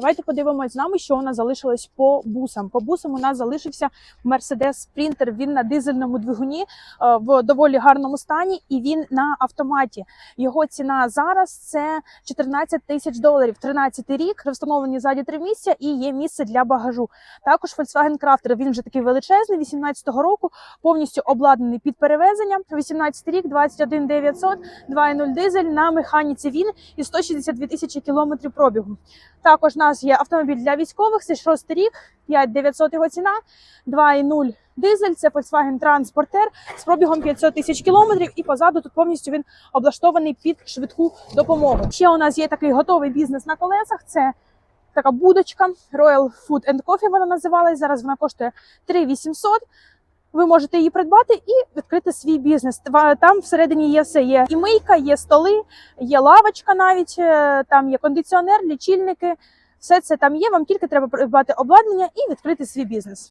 Давайте подивимось з нами, що у нас залишилось по бусам. По бусам у нас залишився Mercedes Sprinter. Він на дизельному двигуні е, в доволі гарному стані, і він на автоматі. Його ціна зараз це 14 тисяч доларів. 13 рік, встановлені ззаді три місця і є місце для багажу. Також Volkswagen Crafter, він вже такий величезний, 18-го року, повністю обладнаний під перевезення. 18 рік, 21 900, 2.0 дизель на механіці. Він і 162 тисячі кілометрів пробігу. Також у нас є автомобіль для військових, це 6 рік, 5900 його ціна, 2.0 дизель, це Volkswagen Transporter з пробігом 500 тисяч кілометрів, і позаду тут повністю він облаштований під швидку допомогу. Ще у нас є такий готовий бізнес на колесах. Це така будочка Royal Food and Coffee вона називалась. Зараз вона коштує 3800. Ви можете її придбати і відкрити свій бізнес. Там всередині є все. Є і мийка, є столи, є лавочка навіть, е, там є кондиціонер, лічильники. Все це там є. Вам тільки треба придбати обладнання і відкрити свій бізнес.